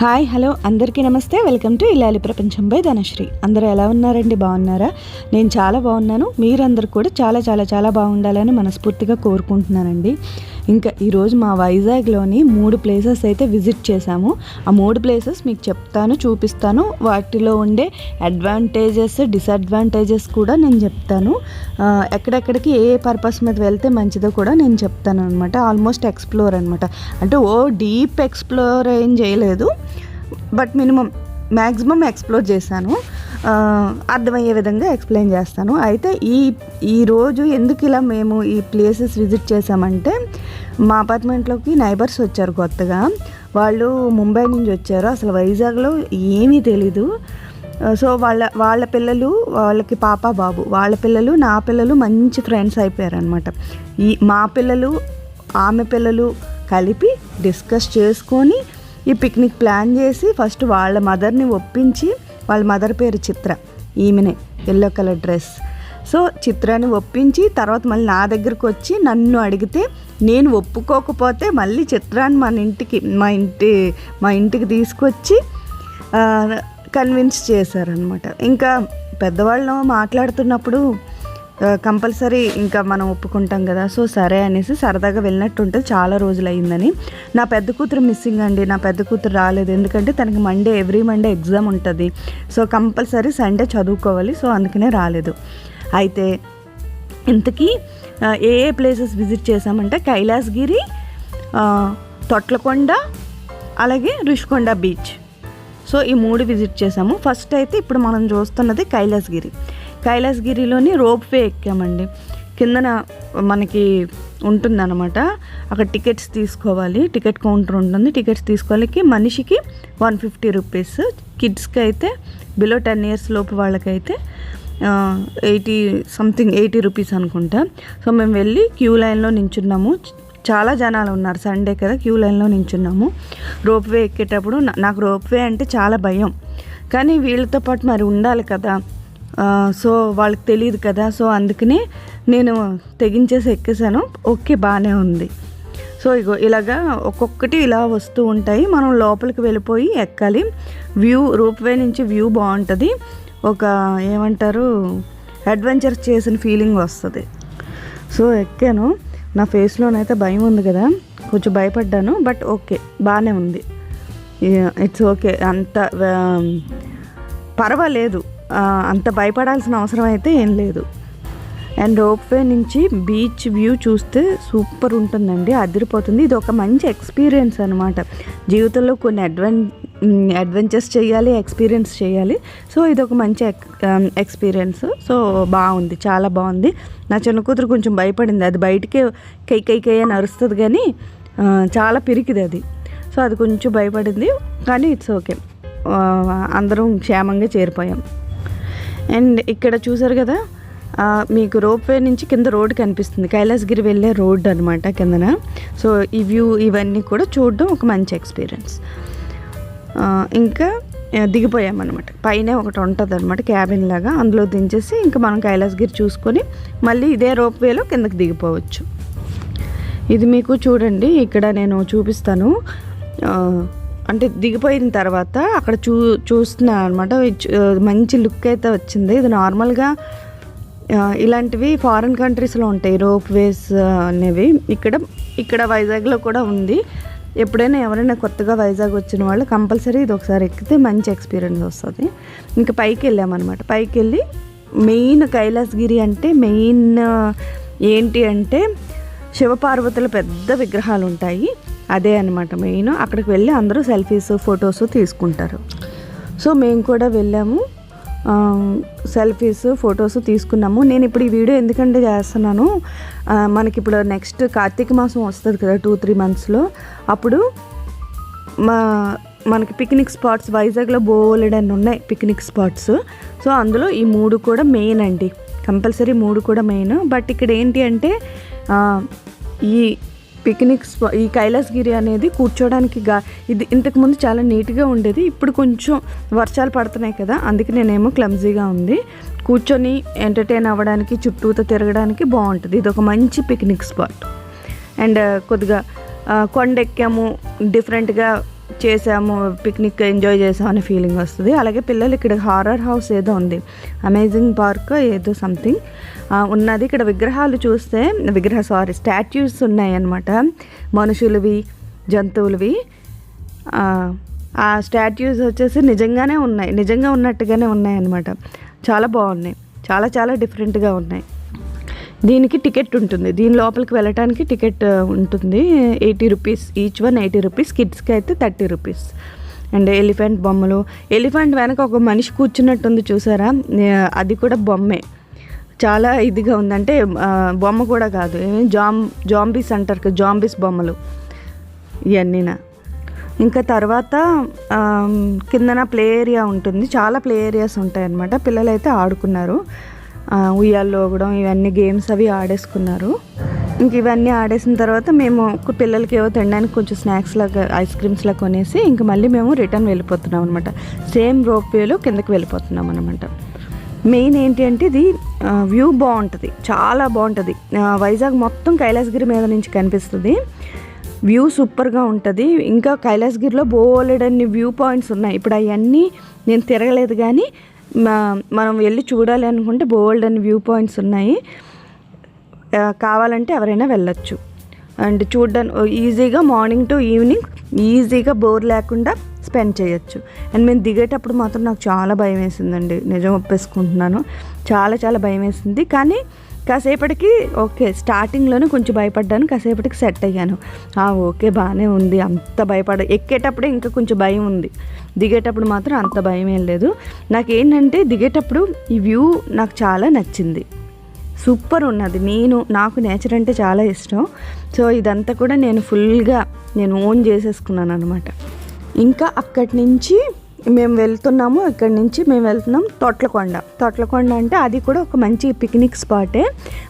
Hi hello అందరికీ నమస్తే. Welcome to ఇలాలి ప్రపంచం బై ధనశ్రీ. అందరూ ఎలా ఉన్నారండి? బాగున్నారా? నేను చాలా బాగున్నాను. మీరందరూ కూడా చాలా చాలా చాలా బాగుండాలని మనస్ఫూర్తిగా కోరుకుంటున్నానండి. ఇంకా ఈరోజు మా వైజాగ్లోని మూడు ప్లేసెస్ అయితే విజిట్ చేశాము. ఆ మూడు ప్లేసెస్ మీకు చెప్తాను చూపిస్తాను. వాటిలో ఉండే అడ్వాంటేజెస్ డిసడ్వాంటేజెస్ కూడా నేను చెప్తాను. ఎక్కడెక్కడికి ఏ పర్పస్ మీద వెళ్తే మంచిదో కూడా నేను చెప్తాను అనమాట ఆల్మోస్ట్ ఎక్స్ప్లోర్ అనమాట అంటే ఓ డీప్ ఎక్స్ప్లోర్ ఏం చేయలేదు. బట్ మినిమం మ్యాక్సిమం ఎక్స్ప్లోర్ చేశాను. అర్థమయ్యే విధంగా ఎక్స్ప్లెయిన్ చేస్తాను. అయితే ఈ ఈరోజు ఎందుకు ఇలా మేము ఈ ప్లేసెస్ విజిట్ చేసామంటే మా అపార్ట్మెంట్లోకి నైబర్స్ వచ్చారు కొత్తగా. వాళ్ళు ముంబై నుంచి వచ్చారు. అసలు వైజాగ్లో ఏమీ తెలీదు. సో వాళ్ళ వాళ్ళ పిల్లలు వాళ్ళకి పాప బాబు. వాళ్ళ పిల్లలు నా పిల్లలు మంచి ఫ్రెండ్స్ అయిపోయారనమాట ఈ మా పిల్లలు ఆమె పిల్లలు కలిపి డిస్కస్ చేసుకొని ఈ పిక్నిక్ ప్లాన్ చేసి ఫస్ట్ వాళ్ళ మదర్ని ఒప్పించి వాళ్ళ మదర్ పేరు చిత్ర. ఈమెనే ఎల్లో కలర్ డ్రెస్. సో చిత్రాన్ని ఒప్పించి తర్వాత మళ్ళీ నా దగ్గరకు వచ్చి నన్ను అడిగితే నేను ఒప్పుకోకపోతే మళ్ళీ చిత్రాన్ని మన ఇంటికి మా ఇంటి మా ఇంటికి తీసుకొచ్చి కన్విన్స్ చేశారనమాట ఇంకా పెద్దవాళ్ళు మాట్లాడుతున్నప్పుడు కంపల్సరీ ఇంకా మనం ఒప్పుకుంటాం కదా సో సరే అనేసి సరదాగా వెళ్ళినట్టు ఉంటుంది చాలా రోజులు అయిందని నా పెద్ద కూతురు మిస్సింగ్ అండి నా పెద్ద కూతురు రాలేదు. ఎందుకంటే తనకి మండే ఎవ్రీ మండే ఎగ్జామ్ ఉంటుంది. సో కంపల్సరీ సండే చదువుకోవాలి సో అందుకనే రాలేదు. అయితే ఇంతకీ ఏ ఏ ప్లేసెస్ విజిట్ చేసామంటే కైలాసగిరి తొట్లకొండ అలాగే రుషికొండ బీచ్ సో ఈ మూడు విజిట్ చేసాము ఫస్ట్ అయితే ఇప్పుడు మనం చూస్తున్నది కైలాసగిరి. కైలాసగిరిలోని rope way ఎక్కామండి. కిందన మనకి ఉంటుందన్నమాట. అక్కడ టికెట్స్ తీసుకోవాలి. టికెట్ కౌంటర్ ఉంటుంది. టికెట్స్ తీసుకోవాలికి మనిషికి వన్ ఫిఫ్టీ రూపీస్ కిడ్స్కి అయితే బిలో టెన్ ఇయర్స్ లోపు వాళ్ళకైతే ఎయిటీ సంథింగ్ ఎయిటీ రూపీస్ అనుకుంటా. సో మేము వెళ్ళి క్యూ లైన్లో నించున్నాము. చాలా జనాలు ఉన్నారు సండే కదా క్యూ లైన్లో నించున్నాము. రోప్వే ఎక్కేటప్పుడు నాకు రోప్వే అంటే చాలా భయం. కానీ వీళ్ళతో పాటు మరి ఉండాలి కదా. సో వాళ్ళకి తెలియదు కదా. సో అందుకనే నేను తెగించేసి ఎక్కేసాను. ఓకే బాగానే ఉంది. సో ఇగో ఇలాగా ఒక్కొక్కటి ఇలా వస్తూ ఉంటాయి. మనం లోపలికి వెళ్ళిపోయి ఎక్కాలి. వ్యూ రోప్వే నుంచి వ్యూ బాగుంటుంది. ఒక ఏమంటారు అడ్వెంచర్ చేసిన ఫీలింగ్ వస్తుంది. సో ఎక్కాను. నా ఫేస్లోనైతే భయం ఉంది కదా. కొంచెం భయపడ్డాను బట్ ఓకే బాగానే ఉంది. ఇట్స్ ఓకే అంత um, పర్వాలేదు. అంత భయపడాల్సిన అవసరం అయితే ఏం లేదు. అండ్ రోప్వే నుంచి బీచ్ వ్యూ చూస్తే సూపర్ ఉంటుందండి అదిరిపోతుంది. ఇది ఒక మంచి ఎక్స్పీరియన్స్ అనమాట జీవితంలో కొన్ని అడ్వెన్ అడ్వెంచర్స్ చేయాలి ఎక్స్పీరియన్స్ చేయాలి. సో ఇది ఒక మంచి ఎక్స్పీరియన్స్ సో um, బాగుంది చాలా బాగుంది. నా చిన్న కూతురు కొంచెం భయపడింది. అది బయటికే కై కై కై అని అరుస్తుంది కానీ చాలా పిరికిది అది. సో అది కొంచెం భయపడింది కానీ ఇట్స్ ఓకే అందరం క్షేమంగా చేరిపోయాం. అండ్ ఇక్కడ చూసారు కదా మీకు రోప్వే నుంచి కింద రోడ్ కనిపిస్తుంది. కైలాసగిరి వెళ్ళే రోడ్ అనమాట కిందన. సో ఈ వ్యూ ఇవన్నీ కూడా చూడడం ఒక మంచి ఎక్స్పీరియన్స్ ఇంకా దిగిపోయామన్నమాట. పైన ఒకటి ఉంటుంది అనమాట క్యాబిన్ లాగా. అందులో దించేసి ఇంకా మనం కైలాసగిరి చూసుకొని మళ్ళీ ఇదే రోప్వేలో కిందకి దిగిపోవచ్చు. ఇది మీకు చూడండి ఇక్కడ నేను చూపిస్తాను. అంటే దిగిపోయిన తర్వాత అక్కడ చూ చూస్తున్నాను అనమాట మంచి లుక్ అయితే వచ్చింది. ఇది నార్మల్గా ఇలాంటివి ఫారిన్ కంట్రీస్లో ఉంటాయి రోప్ వేస్ అనేవి. ఇక్కడ ఇక్కడ వైజాగ్లో కూడా ఉంది. ఎప్పుడైనా ఎవరైనా కొత్తగా వైజాగ్ వచ్చిన వాళ్ళు కంపల్సరీ ఇది ఒకసారి ఎక్కితే మంచి ఎక్స్పీరియన్స్ వస్తుంది. ఇంకా పైకి వెళ్ళామన్నమాట. పైకి వెళ్ళి మెయిన్ కైలాసగిరి అంటే మెయిన్ ఏంటి అంటే శివపార్వతుల పెద్ద విగ్రహాలు ఉంటాయి. అదే అనమాట మెయిన్. అక్కడికి వెళ్ళి అందరూ సెల్ఫీస్ ఫొటోస్ తీసుకుంటారు. సో మేము కూడా వెళ్ళాము. సెల్ఫీస్ ఫొటోస్ తీసుకున్నాము. నేను ఇప్పుడు ఈ వీడియో ఎందుకంటే చేస్తున్నాను? మనకి ఇప్పుడు నెక్స్ట్ కార్తీక మాసం వస్తుంది కదా టూ త్రీ మంత్స్లో. అప్పుడు మా మనకి పిక్నిక్ స్పాట్స్ వైజాగ్లో బోలెడన్ని ఉన్నాయి పిక్నిక్ స్పాట్స్. సో అందులో ఈ మూడు కూడా మెయిన్ అండి. కంపల్సరీ మూడు కూడా మెయిన్ బట్ ఇక్కడ ఏంటి అంటే ఈ పిక్నిక్ స్పా ఈ కైలాసగిరి అనేది కూర్చోడానికి గా ఇది ఇంతకుముందు చాలా నీట్గా ఉండేది ఇప్పుడు కొంచెం వర్షాలు పడుతున్నాయి కదా అందుకే నేనేమో క్లమ్జీగా ఉంది. కూర్చొని ఎంటర్టైన్ అవ్వడానికి చుట్టూతో తిరగడానికి బాగుంటుంది. ఇది ఒక మంచి పిక్నిక్ స్పాట్. అండ్ కొద్దిగా కొండెక్కాము కొండ ఎక్కాము డిఫరెంట్గా చేసాము పిక్నిక్ ఎంజాయ్ చేసాము అనే ఫీలింగ్ వస్తుంది. అలాగే పిల్లలు ఇక్కడ హారర్ హౌస్ ఏదో ఉంది. అమేజింగ్ పార్క్ ఏదో సంథింగ్ ఉన్నది. ఇక్కడ విగ్రహాలు చూస్తే విగ్రహ సారీ స్టాట్యూస్ ఉన్నాయి అన్నమాట మనుషులవి జంతువులవి. ఆ, ఆ స్టాట్యూస్ వచ్చేసి నిజంగానే ఉన్నాయి. నిజంగా ఉన్నట్టుగానే ఉన్నాయి అన్నమాట చాలా బాగున్నాయి. చాలా చాలా డిఫరెంట్గా ఉన్నాయి. దీనికి టికెట్ ఉంటుంది. దీని లోపలికి వెళ్ళటానికి టికెట్ ఉంటుంది. Eighty rupees each one eighty rupees. కిడ్స్కి అయితే థర్టీ రూపీస్. అండ్ ఎలిఫెంట్ బొమ్మలు. ఎలిఫెంట్ వెనక ఒక మనిషి కూర్చున్నట్టుంది చూసారా? అది కూడా బొమ్మే. చాలా ఇదిగా ఉందంటే బొమ్మ కూడా కాదు. జాం జామ్ జాంబీస్ అంటారు కదా జాంబీస్ బొమ్మలు. ఇవన్నీనా ఇంకా తర్వాత కిందన ప్లే ఏరియా ఉంటుంది. చాలా ప్లే ఏరియాస్ ఉంటాయి అన్నమాట పిల్లలు అయితే ఆడుకున్నారు. ఉయ్యాల్లో కూడా ఇవన్నీ గేమ్స్ అవి ఆడేసుకున్నారు. ఇంక ఇవన్నీ ఆడేసిన తర్వాత మేము పిల్లలకి ఏవో తినడానికి కొంచెం స్నాక్స్ లాగా ఐస్ క్రీమ్స్ లాగా కొనేసి ఇంక మళ్ళీ మేము రిటర్న్ వెళ్ళిపోతున్నాం అనమాట సేమ్ రోప్ వేలో కిందకి వెళ్ళిపోతున్నాం అనమాట మెయిన్ ఏంటి అంటే ఇది వ్యూ బాగుంటుంది. చాలా బాగుంటుంది. వైజాగ్ మొత్తం కైలాసగిరి మీద నుంచి కనిపిస్తుంది. వ్యూ సూపర్గా ఉంటుంది. ఇంకా కైలాసగిరిలో బోలెడన్ని వ్యూ పాయింట్స్ ఉన్నాయి. ఇప్పుడు అవన్నీ నేను తిరగలేదు కానీ మనం వెళ్ళి చూడాలి అనుకుంటే బోల్డ్ అని వ్యూ పాయింట్స్ ఉన్నాయి. కావాలంటే ఎవరైనా వెళ్ళొచ్చు. అండ్ చూడడానికి ఈజీగా మార్నింగ్ టు ఈవినింగ్ ఈజీగా బోర్ లేకుండా స్పెండ్ చేయొచ్చు. అండ్ మేము దిగేటప్పుడు మాత్రం నాకు చాలా భయం వేసిందండి. నిజం ఒప్పేసుకుంటున్నాను. చాలా చాలా భయం వేసింది. కానీ కాసేపటికి ఓకే స్టార్టింగ్లోనే కొంచెం భయపడ్డాను కాసేపటికి సెట్ అయ్యాను. ఆ, ఓకే బాగానే ఉంది అంత భయపడ ఎక్కేటప్పుడు ఇంకా కొంచెం భయం ఉంది. దిగేటప్పుడు మాత్రం అంత భయం ఏం లేదు. నాకేంటంటే దిగేటప్పుడు ఈ వ్యూ నాకు చాలా నచ్చింది. సూపర్ ఉన్నది. నేను నాకు నేచర్ అంటే చాలా ఇష్టం. సో ఇదంతా కూడా నేను ఫుల్గా నేను ఓన్ చేసేసుకున్నాను అనమాట ఇంకా అక్కడి నుంచి మేము వెళ్తున్నాము ఇక్కడ నుంచి మేము వెళ్తున్నాం తొట్లకొండ. తొట్లకొండ అంటే అది కూడా ఒక మంచి పిక్నిక్ స్పాటే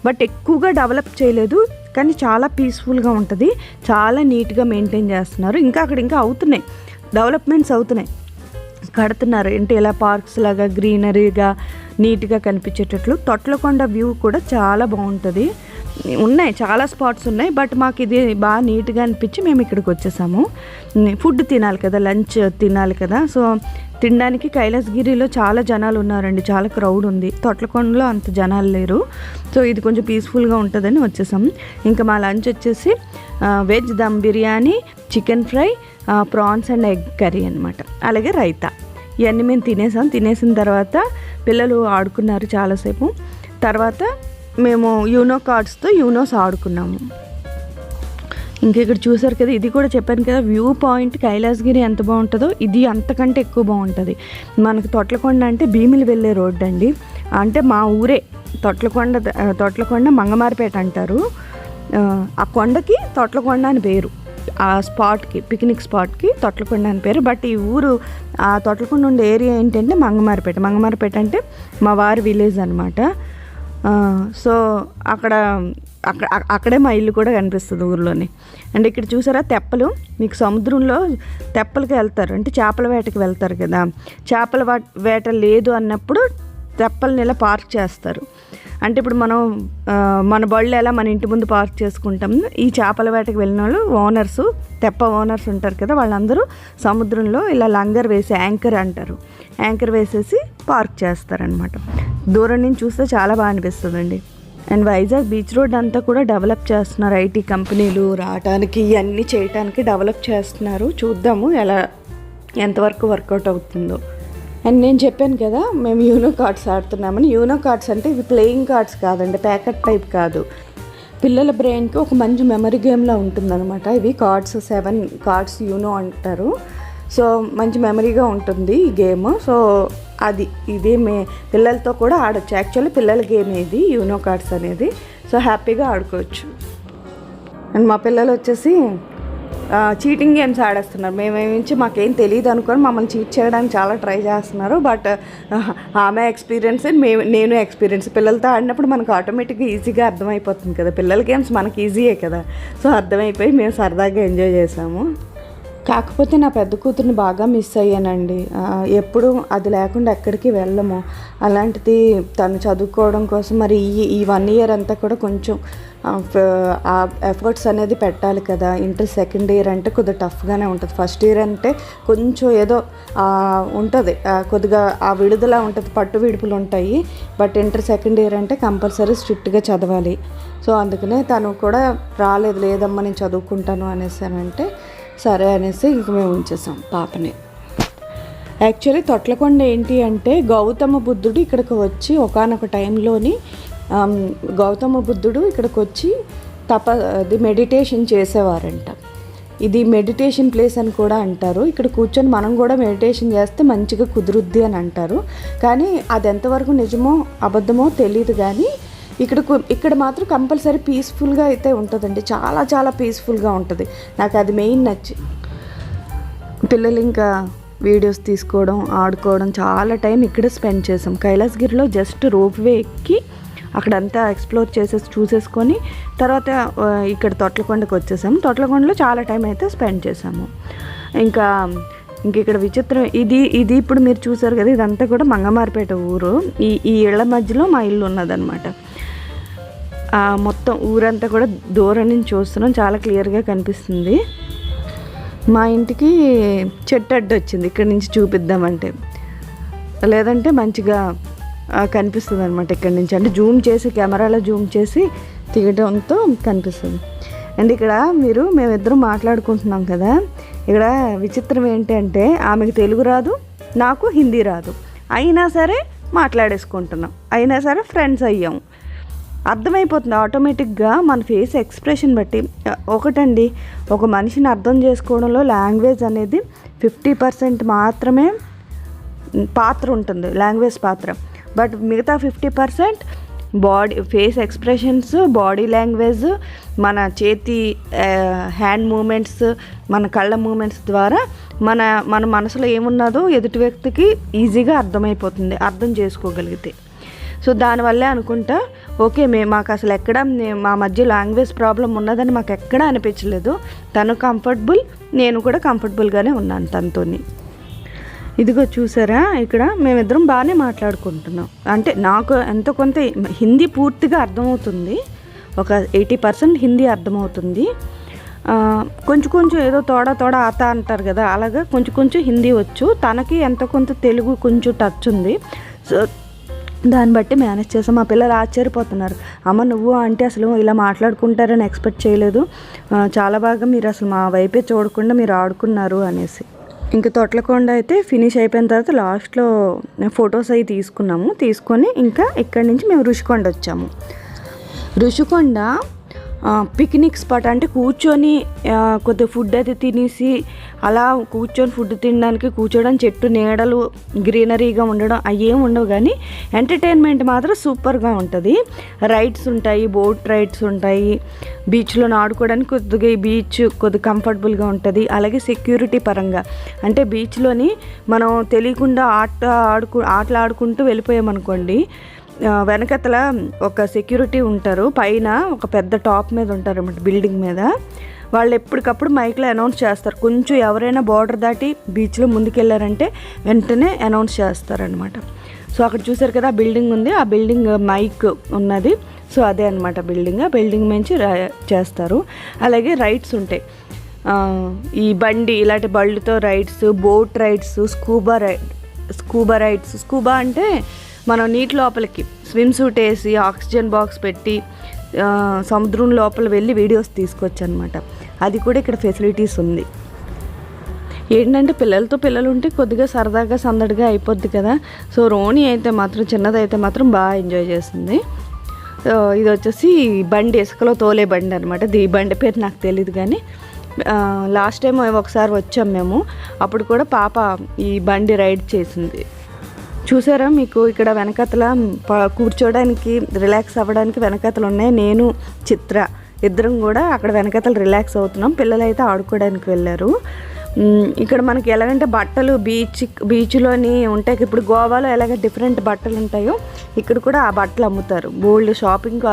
బట్ ఎక్కువగా డెవలప్ చేయలేదు కానీ చాలా పీస్ఫుల్గా ఉంటుంది. చాలా నీట్గా మెయింటైన్ చేస్తున్నారు. ఇంకా అక్కడ ఇంకా అవుతున్నాయి డెవలప్మెంట్స్ అవుతున్నాయి. కడుతున్నారు అంటే ఇలా పార్క్స్ లాగా గ్రీనరీగా నీట్గా కనిపించేటట్లు. తొట్లకొండ వ్యూ కూడా చాలా బాగుంటుంది. ఉన్నాయి చాలా స్పాట్స్ ఉన్నాయి బట్ మాకు ఇది బాగా నీట్గా అనిపించి మేము ఇక్కడికి వచ్చేసాము. ఫుడ్ తినాలి కదా లంచ్ తినాలి కదా సో తినడానికి కైలాసగిరిలో చాలా జనాలు ఉన్నారండి చాలా క్రౌడ్ ఉంది. తొట్లకొండలో అంత జనాలు లేరు సో ఇది కొంచెం పీస్ఫుల్గా ఉంటుందని వచ్చేసాం. ఇంకా మా లంచ్ వచ్చేసి veg dum biryani chicken fry prawns and egg curry అనమాట అలాగే రైతా. ఇవన్నీ మేము తినేసాం తినేసిన తర్వాత పిల్లలు ఆడుకున్నారు చాలాసేపు. తర్వాత మేము యూనో కార్డ్స్తో యూనోస్ ఆడుకున్నాము. ఇంకా ఇక్కడ చూసారు కదా ఇది కూడా చెప్పాను కదా వ్యూ పాయింట్ కైలాసగిరి ఎంత బాగుంటుందో ఇది అంతకంటే ఎక్కువ బాగుంటుంది. మనకు తొట్లకొండ అంటే భీమిలి వెళ్ళే రోడ్డు అండి. అంటే మా ఊరే తొట్లకొండ తొట్లకొండ మంగమారిపేట అంటారు. ఆ, ఆ కొండకి తొట్లకొండ అని పేరు. ఆ స్పాట్కి పిక్నిక్ స్పాట్కి తొట్లకొండ అని పేరు. బట్ ఈ ఊరు ఆ తొట్లకొండ ఉండే ఏరియా ఏంటంటే మంగమారిపేట. మంగమారిపేట అంటే మా వారి విలేజ్ అనమాట సో అక్కడ అక్కడ అక్కడే మా ఇల్లు కూడా కనిపిస్తుంది ఊర్లోనే. అండ్ ఇక్కడ చూసారా తెప్పలు? మీకు సముద్రంలో తెప్పలకి వెళ్తారు. అంటే చేపల వేటకి వెళ్తారు కదా. చేపల వేట లేదు అన్నప్పుడు తెప్పల్ని ఇలా పార్క్ చేస్తారు. అంటే ఇప్పుడు మనం మన బళ్ళు ఎలా మన ఇంటి ముందు పార్క్ చేసుకుంటాం. ఈ చేపల వేటకు వెళ్ళిన వాళ్ళు ఓనర్స్ తెప్ప ఓనర్స్ ఉంటారు కదా వాళ్ళందరూ సముద్రంలో ఇలా లంగర్ వేసి యాంకర్ అంటారు. యాంకర్ వేసేసి పార్క్ చేస్తారనమాట దూరం నుంచి చూస్తే చాలా బాగా అనిపిస్తుందండి. అండ్ వైజాగ్ బీచ్ రోడ్ అంతా కూడా డెవలప్ చేస్తున్నారు. ఐటీ కంపెనీలు రావడానికి ఇవన్నీ చేయడానికి డెవలప్ చేస్తున్నారు. చూద్దాము ఎలా ఎంతవరకు వర్కౌట్ అవుతుందో. అండ్ నేను చెప్పాను కదా మేము యూనో కార్డ్స్ ఆడుతున్నామని. యూనో కార్డ్స్ అంటే ఇవి ప్లేయింగ్ కార్డ్స్ కాదండి ప్యాకెట్ టైప్ కాదు. పిల్లల బ్రెయిన్కి ఒక మంచి మెమరీ గేమ్లా ఉంటుందన్నమాట. ఇవి కార్డ్స్ సెవెన్ కార్డ్స్ యూనో అంటారు. సో మంచి మెమరీగా ఉంటుంది ఈ గేమ్. సో అది ఇది మే పిల్లలతో కూడా ఆడొచ్చు. యాక్చువల్లీ పిల్లల గేమ్ ఇది యూనో కార్డ్స్ అనేది. సో హ్యాపీగా ఆడుకోవచ్చు. అండ్ మా పిల్లలు వచ్చేసి చీటింగ్ గేమ్స్ ఆడేస్తున్నారు. మేమేమించి మాకేం తెలియదు అనుకొని మమ్మల్ని చీట్ చేయడానికి చాలా ట్రై చేస్తున్నారు. బట్ ఆమె ఎక్స్పీరియన్స్ మేము నేను ఎక్స్పీరియన్స్. పిల్లలతో ఆడినప్పుడు మనకు ఆటోమేటిక్గా ఈజీగా అర్థమైపోతుంది కదా. పిల్లల గేమ్స్ మనకి ఈజీయే కదా. సో అర్థమైపోయి మేము సరదాగా ఎంజాయ్ చేసాము. కాకపోతే నా పెద్ద కూతుర్ని బాగా మిస్ అయ్యానండి. ఎప్పుడు అది లేకుండా ఎక్కడికి వెళ్ళము. అలాంటిది తను చదువుకోవడం కోసం మరి ఈ ఈ వన్ ఇయర్ అంతా కూడా కొంచెం ఆ, ఎఫర్ట్స్ అనేది పెట్టాలి కదా. ఇంటర్ సెకండ్ ఇయర్ అంటే కొద్దిగా టఫ్గానే ఉంటుంది. ఫస్ట్ ఇయర్ అంటే కొంచెం ఏదో ఉంటుంది. కొద్దిగా ఆ విడుదల ఉంటుంది. పట్టు విడుపులు ఉంటాయి. బట్ ఇంటర్ సెకండ్ ఇయర్ అంటే కంపల్సరీ స్ట్రిక్ట్గా చదవాలి. సో అందుకనే తను కూడా రాలేదు. లేదమ్మా నేను చదువుకుంటాను అనేసి అంటే సరే అనేసి ఇంక మేము ఉంచేసాం పాపని. యాక్చువల్లీ తొట్లకొండ ఏంటి అంటే గౌతమ బుద్ధుడు ఇక్కడికి వచ్చి ఒకానొక టైంలోని గౌతమ బుద్ధుడు ఇక్కడికి వచ్చి తప అది మెడిటేషన్ చేసేవారంట. ఇది మెడిటేషన్ ప్లేస్ అని కూడా అంటారు. ఇక్కడ కూర్చొని మనం కూడా మెడిటేషన్ చేస్తే మంచిగా కుదురుద్ది అని అంటారు. కానీ అది ఎంతవరకు నిజమో అబద్ధమో తెలియదు కానీ ఇక్కడ ఇక్కడ మాత్రం కంపల్సరీ పీస్ఫుల్గా అయితే ఉంటుందండి. చాలా చాలా పీస్ఫుల్గా ఉంటుంది. నాకు అది మెయిన్ నచ్చి పిల్లలు ఇంకా వీడియోస్ తీసుకోవడం ఆడుకోవడం చాలా టైం ఇక్కడ స్పెండ్ చేసాం. కైలాసగిరిలో జస్ట్ రోప్వే ఎక్కి అక్కడంతా ఎక్స్ప్లోర్ చేసేసి చూసేసుకొని తర్వాత ఇక్కడ తొట్లకొండకు వచ్చేసాము తొట్లకొండలో చాలా టైం అయితే స్పెండ్ చేసాము. ఇంకా ఇంక ఇక్కడ విచిత్రం. ఇది ఇది ఇప్పుడు మీరు చూసారు కదా ఇదంతా కూడా మంగమారిపేట ఊరు. ఈ ఈ ఇళ్ళ మధ్యలో మా ఇల్లు ఉన్నదనమాట మొత్తం ఊరంతా కూడా దూరం నుంచి చూస్తున్నాం. చాలా క్లియర్గా కనిపిస్తుంది. మా ఇంటికి చెట్టు అడ్డు వచ్చింది. ఇక్కడ నుంచి చూపిద్దామంటే. లేదంటే మంచిగా కనిపిస్తుంది అనమాట ఇక్కడ నుంచి. అంటే జూమ్ చేసి కెమెరాలో జూమ్ చేసి తీయడంతో కనిపిస్తుంది. అండ్ ఇక్కడ మీరు మేమిద్దరం మాట్లాడుకుంటున్నాం కదా. ఇక్కడ విచిత్రం ఏంటంటే ఆమెకు తెలుగు రాదు నాకు హిందీ రాదు. అయినా సరే మాట్లాడేసుకుంటున్నాం. అయినా సరే ఫ్రెండ్స్ అయ్యాము అర్థమైపోతుంది ఆటోమేటిక్గా మన ఫేస్ ఎక్స్ప్రెషన్ బట్టి. ఒకటండి ఒక మనిషిని అర్థం చేసుకోవడంలో లాంగ్వేజ్ అనేది ఫిఫ్టీ పర్సెంట్ మాత్రమే పాత్ర ఉంటుంది లాంగ్వేజ్ పాత్ర. బట్ మిగతా fifty percent body face expressions body language మన చేతి హ్యాండ్ మూమెంట్స్ మన కళ్ళ మూమెంట్స్ ద్వారా మన మన మనసులో ఏమున్నదో ఎదుటి వ్యక్తికి ఈజీగా అర్థమైపోతుంది అర్థం చేసుకోగలిగితే. సో దానివల్లే అనుకుంటా ఓకే మే మాకు అసలు ఎక్కడ మా మధ్య లాంగ్వేజ్ ప్రాబ్లం ఉన్నదని మాకు ఎక్కడ అనిపించలేదు. తను కంఫర్టబుల్ నేను కూడా కంఫర్టబుల్గానే ఉన్నాను తనతోని. ఇదిగో చూసారా? ఇక్కడ మేమిద్దరం బాగానే మాట్లాడుకుంటున్నాం. అంటే నాకు ఎంతో కొంత హిందీ పూర్తిగా అర్థమవుతుంది. ఒక ఎయిటీ పర్సెంట్ హిందీ అర్థమవుతుంది. కొంచెం కొంచెం ఏదో తోడ తోడ ఆత అంటారు కదా అలాగా కొంచెం కొంచెం హిందీ వచ్చు. తనకి ఎంతో కొంత తెలుగు కొంచెం టచ్ ఉంది. సో దాన్ని బట్టి మేనేజ్ చేసాం మా పిల్లలు ఆశ్చర్యపోతున్నారు. అమ్మ నువ్వు అంటే అసలు ఇలా మాట్లాడుకుంటారని ఎక్స్పెక్ట్ చేయలేదు. చాలా బాగా మీరు అసలు మా వైపే చూడకుండా మీరు ఆడుకున్నారు అనేసి. ఇంకా తొట్లకొండ అయితే ఫినిష్ అయిపోయిన తర్వాత లాస్ట్లో ఫొటోస్ అవి తీసుకున్నాము. తీసుకొని ఇంకా ఇక్కడి నుంచి మేము రుషికొండ వచ్చాము. రుషికొండ పిక్నిక్ స్పాట్ అంటే కూర్చొని కొద్దిగా ఫుడ్ అది తినేసి అలా కూర్చొని ఫుడ్ తినడానికి కూర్చోవడం చెట్టు నీడలు గ్రీనరీగా ఉండడం అవి ఏమి ఉండవు కానీ ఎంటర్టైన్మెంట్ మాత్రం సూపర్గా ఉంటుంది. రైడ్స్ ఉంటాయి బోట్ రైడ్స్ ఉంటాయి. బీచ్లో ఆడుకోవడానికి కొద్దిగా ఈ బీచ్ కొద్దిగా కంఫర్టబుల్గా ఉంటుంది. అలాగే సెక్యూరిటీ పరంగా. అంటే బీచ్లోని మనం తెలియకుండా ఆట ఆడుకు ఆటలు ఆడుకుంటూ వెళ్ళిపోయామనుకోండి వెనకతల ఒక సెక్యూరిటీ ఉంటారు. పైన ఒక పెద్ద టాప్ మీద ఉంటారు అనమాట బిల్డింగ్ మీద. వాళ్ళు ఎప్పటికప్పుడు మైక్లో అనౌన్స్ చేస్తారు. కొంచెం ఎవరైనా బార్డర్ దాటి బీచ్లో ముందుకెళ్ళారంటే వెంటనే అనౌన్స్ చేస్తారనమాట సో అక్కడ చూసారు కదా ఆ బిల్డింగ్ ఉంది. ఆ బిల్డింగ్ మైక్ ఉన్నది. సో అదే అనమాట బిల్డింగ్. ఆ బిల్డింగ్ నుంచి చేస్తారు. అలాగే రైడ్స్ ఉంటాయి. ఈ బండి ఇలాంటి బళ్ళుతో rides boat rides scuba ride scuba rides. Scuba అంటే మనం నీటి లోపలికి స్విమ్ సూట్ వేసి ఆక్సిజన్ బాక్స్ పెట్టి సముద్రం లోపల వెళ్ళి వీడియోస్ తీసుకోవచ్చు అనమాట అది కూడా ఇక్కడ ఫెసిలిటీస్ ఉంది. ఏంటంటే పిల్లలతో పిల్లలు ఉంటే కొద్దిగా సరదాగా సందడిగా అయిపోద్ది కదా. సో రోణి అయితే మాత్రం చిన్నదైతే మాత్రం బాగా ఎంజాయ్ చేసింది సో ఇది వచ్చేసి బండి ఇసుకలో తోలే బండి అనమాట. ఈ బండి పేరు నాకు తెలియదు కానీ లాస్ట్ టైం ఒకసారి వచ్చాం మేము. అప్పుడు కూడా పాప ఈ బండి రైడ్ చేసింది. చూసారా మీకు ఇక్కడ వెనకతల కూర్చోడానికి రిలాక్స్ అవ్వడానికి వెనకతలు ఉన్నాయి. నేను చిత్ర ఇద్దరం కూడా అక్కడ వెనకతలు రిలాక్స్ అవుతున్నాం. పిల్లలు అయితే ఆడుకోవడానికి వెళ్ళారు. ఇక్కడ మనకి ఎలాగంటే బట్టలు బీచ్ బీచ్లోని ఉంటాయి ఇప్పుడు గోవాలో ఎలాగ డిఫరెంట్ బట్టలు ఉంటాయో ఇక్కడ కూడా ఆ బట్టలు అమ్ముతారు. బోల్డ్ షాపింగ్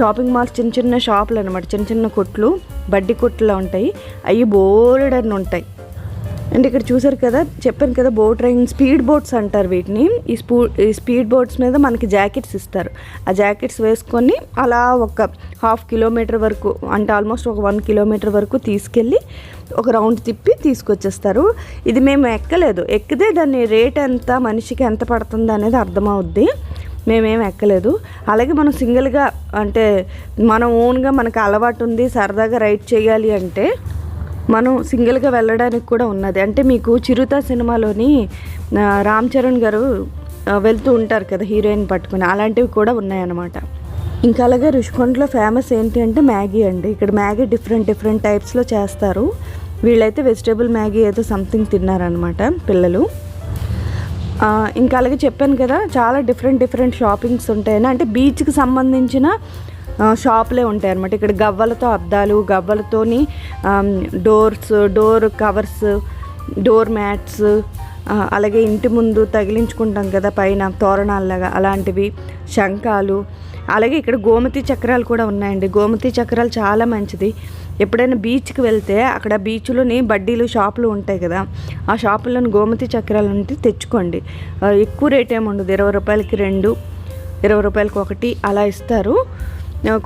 షాపింగ్ మాల్స్ చిన్న చిన్న షాపులు అనమాట చిన్న చిన్న కొట్లు బడ్డీ కొట్లు ఉంటాయి. అవి బోల్డ్ అని ఉంటాయి. అండ్ ఇక్కడ చూసారు కదా చెప్పాను కదా బోట్ రైడింగ్ స్పీడ్ బోట్స్ అంటారు వీటిని. ఈ స్పూ ఈ స్పీడ్ బోట్స్ మీద మనకి జాకెట్స్ ఇస్తారు. ఆ జాకెట్స్ వేసుకొని అలా ఒక హాఫ్ కిలోమీటర్ వరకు అంటే ఆల్మోస్ట్ ఒక వన్ కిలోమీటర్ వరకు తీసుకెళ్ళి ఒక రౌండ్ తిప్పి తీసుకొచ్చేస్తారు. ఇది మేము ఎక్కలేదు. ఎక్కితే దాని రేట్ ఎంత మనిషికి ఎంత పడుతుంది అనేది అర్థమవుద్ది. మేమేం ఎక్కలేదు. అలాగే మనం సింగిల్గా అంటే మనం ఓన్గా మనకు అలవాటు ఉంది సరదాగా రైడ్ చేయాలి అంటే మనం సింగిల్గా వెళ్ళడానికి కూడా ఉన్నది. అంటే మీకు చిరుత సినిమాలోని రామ్ చరణ్ గారు వెళ్తూ ఉంటారు కదా హీరోయిన్ పట్టుకుని. అలాంటివి కూడా ఉన్నాయన్నమాట. ఇంకా అలాగే రుషికొండలో ఫేమస్ ఏంటి అంటే మ్యాగీ అండి. ఇక్కడ మ్యాగీ డిఫరెంట్ డిఫరెంట్ టైప్స్లో చేస్తారు. వీళ్ళైతే వెజిటేబుల్ మ్యాగీ ఏదో సంథింగ్ తిన్నారనమాట పిల్లలు. ఇంకా అలాగే చెప్పాను కదా చాలా డిఫరెంట్ డిఫరెంట్ షాపింగ్స్ ఉంటాయని. అంటే బీచ్కి సంబంధించిన షాపులే ఉంటాయి అనమాట ఇక్కడ గవ్వలతో అద్దాలు గవ్వలతోని doors door covers door mats అలాగే ఇంటి ముందు తగిలించుకుంటాం కదా పైన తోరణాలలాగా అలాంటివి శంఖాలు. అలాగే ఇక్కడ గోమతి చక్రాలు కూడా ఉన్నాయండి. గోమతి చక్రాలు చాలా మంచిది. ఎప్పుడైనా బీచ్కి వెళ్తే అక్కడ బీచ్లోని బడ్డీలు షాపులు ఉంటాయి కదా ఆ షాపుల్లోని గోమతి చక్రాలు ఉంటే తెచ్చుకోండి. ఎక్కువ రేట్ ఏమి ఉండదు ఇరవై రూపాయలకి రెండు ఇరవై రూపాయలకి ఒకటి అలా ఇస్తారు.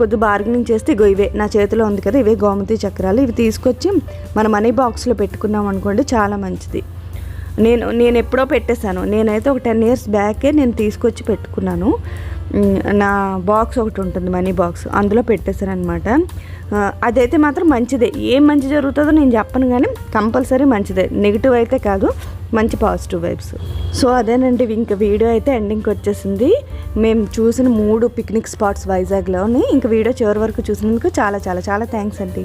కొద్ది బార్గెనింగ్ చేస్తే ఇగో ఇవే నా చేతిలో ఉంది కదా ఇవే గోమతి చక్రాలు. ఇవి తీసుకొచ్చి మన మనీ బాక్స్లో పెట్టుకున్నాం అనుకోండి చాలా మంచిది. నేను నేను ఎప్పుడో పెట్టేశాను. నేనైతే ఒక టెన్ ఇయర్స్ బ్యాకే నేను తీసుకొచ్చి పెట్టుకున్నాను. నా బాక్స్ ఒకటి ఉంటుంది మనీ బాక్స్ అందులో పెట్టేశాను అనమాట అదైతే మాత్రం మంచిదే. ఏం మంచి జరుగుతుందో నేను చెప్పను కానీ కంపల్సరీ మంచిదే. నెగిటివ్ అయితే కాదు. మంచి పాజిటివ్ వైబ్స్. సో అదేనండి ఇంక వీడియో అయితే ఎండింగ్కి వచ్చేసింది. మేము చూసిన మూడు పిక్నిక్ స్పాట్స్ వైజాగ్లోని ఇంక వీడియో చివరి వరకు చూసినందుకు చాలా చాలా చాలా థ్యాంక్స్ అండి.